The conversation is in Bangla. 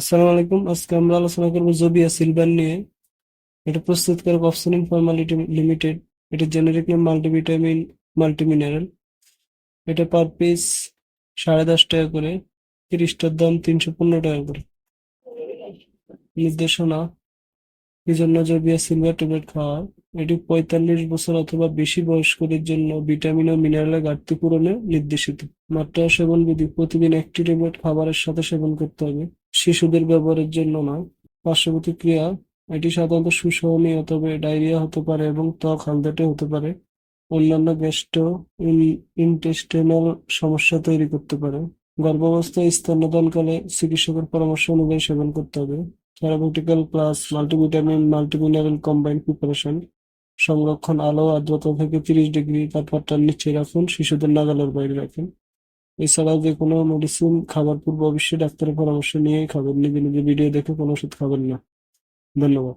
আসসালামু আলাইকুম। আজকে আমরা আলোচনা করব জোবিয়া সিলভার নিয়ে। এটা প্রস্তুতকারক অপসনিন ফার্মা লিমিটেড। এটা জেনেরিক নেম মাল্টিভিটামিন, মাল্টিমিনারেল। এটা পার পিস সাড়ে দশ টাকা করে। তিরিশটার দাম তিনশো পনেরো টাকা করে। নির্দেশনা কি জন্য জোবিয়া সিলভার ট্যাবলেট খাওয়া এটি পঁয়তাল্লিশ বছর অথবা বেশি বয়স্কদের জন্য ভিটামিন ও মিনারেলের ঘাটতি পূরণে নির্দেশিত। মাত্রা সেবন বিধি, প্রতিদিন একটি ট্যাবলেট খাবারের সাথে সেবন করতে হবে। শিশুদের ব্যবহারের জন্য নয়। পার্শ্ববর্তী ক্রিয়া, এটি সাধারণত সুসহনীয়, তবে ডায়রিয়া হতে পারে এবং ত্বক হালদাটে হতে পারে। অন্যান্য গ্যাস্ট্রো ইনটেস্টিনাল সমস্যা তৈরি করতে পারে। গর্ভাবস্থায় স্তন্যদানকালে চিকিৎসকের পরামর্শ অনুযায়ী সেবন করতে হবে। Therapeutical plus multivitamin multimineral combined preparation সংরক্ষণ আলো আর্দ্রতা থেকে তিরিশ ডিগ্রি তাপমাত্রার নিচে রাখুন, শিশুদের নাগালের বাইরে রাখুন। এছাড়াও যে কোনো মেডিসিন খাবার পূর্বে অবশ্যই ডাক্তারের পরামর্শ নিয়েই খাবেন নিজে নিজে ভিডিও দেখে কোনো ওষুধ খাবেন না। ধন্যবাদ।